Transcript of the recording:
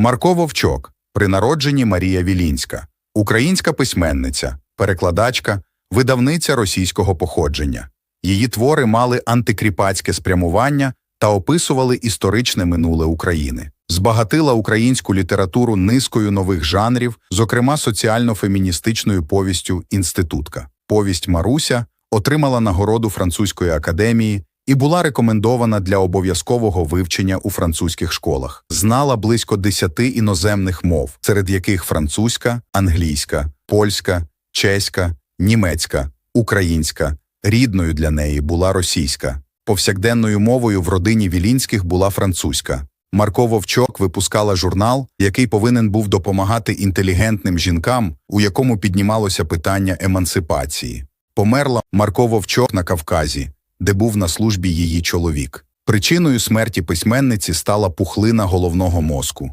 Марко Вовчок, при народженні Марія Вілінська, українська письменниця, перекладачка, видавниця російського походження. Її твори мали антикріпацьке спрямування та описували історичне минуле України. Збагатила українську літературу низкою нових жанрів, зокрема соціально-феміністичною повістю «Інститутка». Повість Маруся отримала нагороду французької академії і була рекомендована для обов'язкового вивчення у французьких школах. Знала близько десяти іноземних мов, серед яких французька, англійська, польська, чеська, німецька, українська. Рідною для неї була російська. Повсякденною мовою в родині Вілінських була французька. Марко Вовчок випускала журнал, який повинен був допомагати інтелігентним жінкам, у якому піднімалося питання емансипації. Померла Марко Вовчок на Кавказі, де був на службі її чоловік. Причиною смерті письменниці стала пухлина головного мозку.